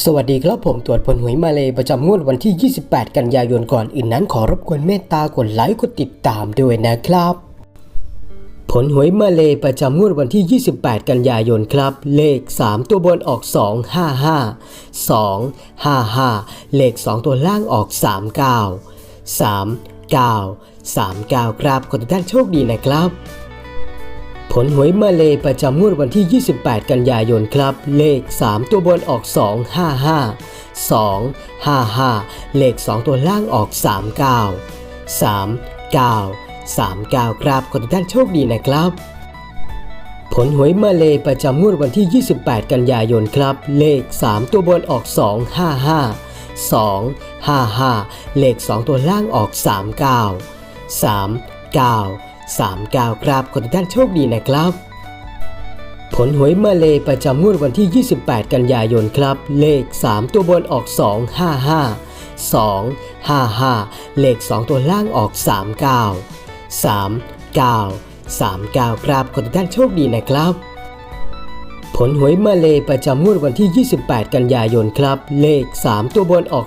สวัสดีครับผมตรวจผลหวยมาเลยประจำงวดวันที่ 28 กันยายนก่อนอื่นนั้นขอรบกวนเมตตากดไลค์กดติดตามด้วยนะครับ ผลหวยมาเลยประจำงวดวันที่ 28 กันยายนครับ เลข 3 ตัวบนออก 255 255 เลข 2 ตัวล่างออก 39 39 39 ครับขอทุกท่านโชคดีนะครับ ผลหวยมาเลยประจำงวดวันที่ 28 กันยายนครับ เลข 3 ตัวบนออก 255 255 เลข 2 ตัวล่างออก 39 39 39 ครับขอทุกท่านโชคดีนะครับ ผลหวยมาเลยประจำงวดวันที่ 28 กันยายนครับ เลข 3 ตัวบนออก 255 255 เลข 2 ตัวล่างออก 39 39 39ครับขอทุกท่านโชคดีนะครับ ผลหวยมาเลประจำงวดวันที่ 28 กันยายนครับ เลข 3 ตัวบนออก 255 255 เลข 2 ตัวล่างออก 39 39 39ครับขอทุกท่านโชคดีนะครับ ผลหวยมาเลประจำงวดวันที่ 28 กันยายนครับ เลข 3 ตัวบนออก